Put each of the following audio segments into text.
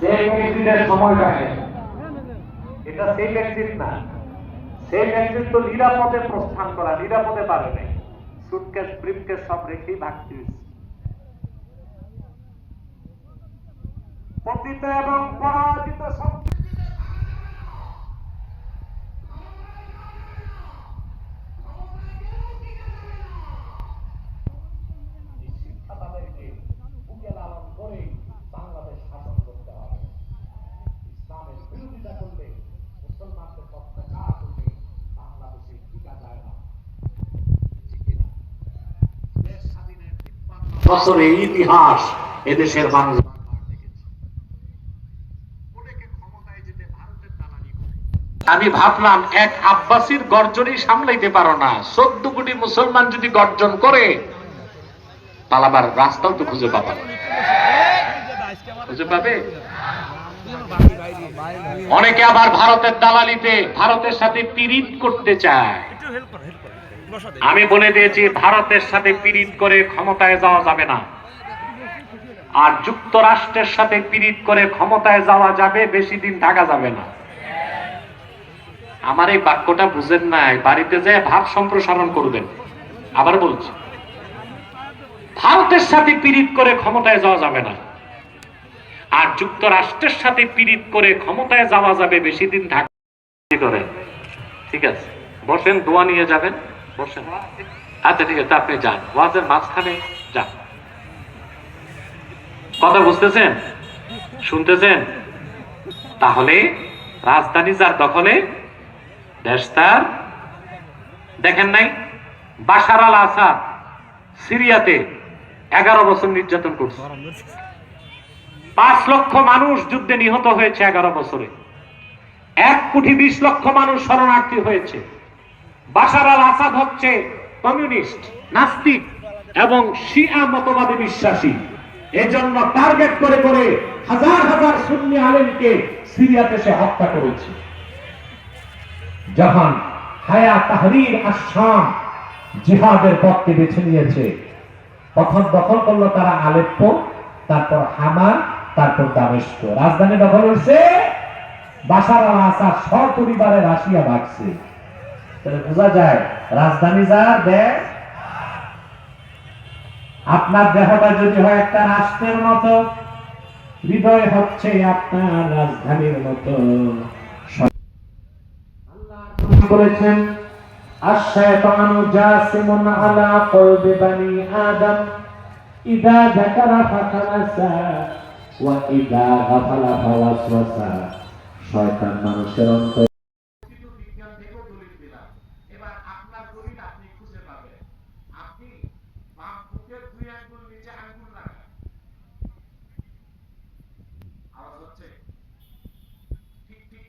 সেই এক্সিটের সময়টাকে এটা সেই এক্সিট না। সেই এক্সিট তো নিরাপদে প্রস্থান করা, নিরাপদে পারে নাই সুটকেস, ব্রিফকেস সব রেখেই ভাগতে পতিত এবং পরাজিত সব বছরের ইতিহাস এদেশের মানুষ আমি ভাবলাম এক আব্বাসির গর্জনই সামলাইতে পারো না। চোদ্দ কোটি মুসলমান যদি গর্জন করে পালাবার রাস্তাও তো খুঁজে পাবা খুঁজে পাবে? অনেকে আবার ভারতের দালালিতে ভারতের সাথে পিরিত করতে চায়। আমি বলে দিয়েছি, ভারতের সাথে পিরিত করে ক্ষমতায় যাওয়া যাবে না। আর যুক্তরাষ্ট্রের সাথে পিরিত করে ক্ষমতায় যাওয়া যাবে, বেশি দিন থাকা যাবে না। আমার এই বাক্যটা বুঝেন নাই বাড়িতে যে ভাব সম্প্রসারণ করবেন। আবার বলছি, ভারতের সাথে পিরিত করে ক্ষমতায় যাওয়া যাবে না। আর যুক্তরাষ্ট্রের সাথে পিরিত করে ক্ষমতায় যাওয়া যাবে, বেশি দিন থাকা করে ঠিক আছে, বসেন, দোয়া নিয়ে যাবেন। বসেন আচ্ছা ঠিক আছে, আপনি যান। ওয়াজের মাঝখানে যান। কথা বুঝতেছেন? শুনতেছেন? তাহলে রাজধানী যার দখলে, দেশ তার। দেখেন নাই? বাশার আল আসাদ সিরিয়াতে এগারো বছর নির্যাতন করছে। পাঁচ লক্ষ মানুষ যুদ্ধে নিহত হয়েছে এগারো বছরে। এক কোটি বিশ লক্ষ মানুষ শরণার্থী হয়েছে। বাশার আল আসাদ হচ্ছে কমিউনিস্ট, নাস্তিক এবং শিয়া মতবাদী বিশ্বাসী। এজন্য টার্গেট করে করে হাজার হাজার সুন্নি আলেমকে সিরিয়াতে সে হত্যা করেছে। যখন হায়া তাহরির আসাম জিহাদের পথকে বেছে নিয়েছে। তখন দখল করল তারা আলেপ্পো, তারপর হামা তারপর দামেস্ক। রাজধানী দখল হয়েছে বাসার আল আসাদ সপরিবারে রাশিয়া ভাগছে। তাহলে বোঝা যায়, রাজধানী যার দেশ? আপনার দেহটা যদি হয় একটা রাষ্ট্রের মতো, হৃদয় হচ্ছে আপনার রাজধানীর মতো। বলেছেন জাসিমুন আলা কলবি বানি আদম, ইদা যাকারা ফাখানাসা ওয়া ইদা গাফালা ফাওয়াসওয়াসা। শয়তান মানুষের অন্তর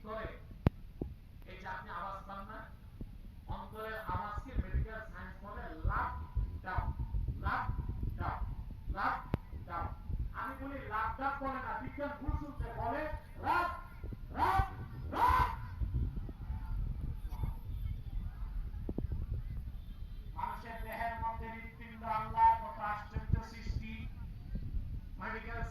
করে, এই যে আপনি আওয়াজ পান না অন্তরের আওয়াজকে মেডিকেল সায়েন্স বলে lub dub lub dub lub dub আমি বলি লাভ ডাউন বলে না, বিজ্ঞান ভুল শুনছে, বলে লাভ লাভ লাভ মানুষের দেহের মধ্যে হৃৎপিণ্ড, আল্লাহর কত আশ্চর্য সৃষ্টি। মেডিকেল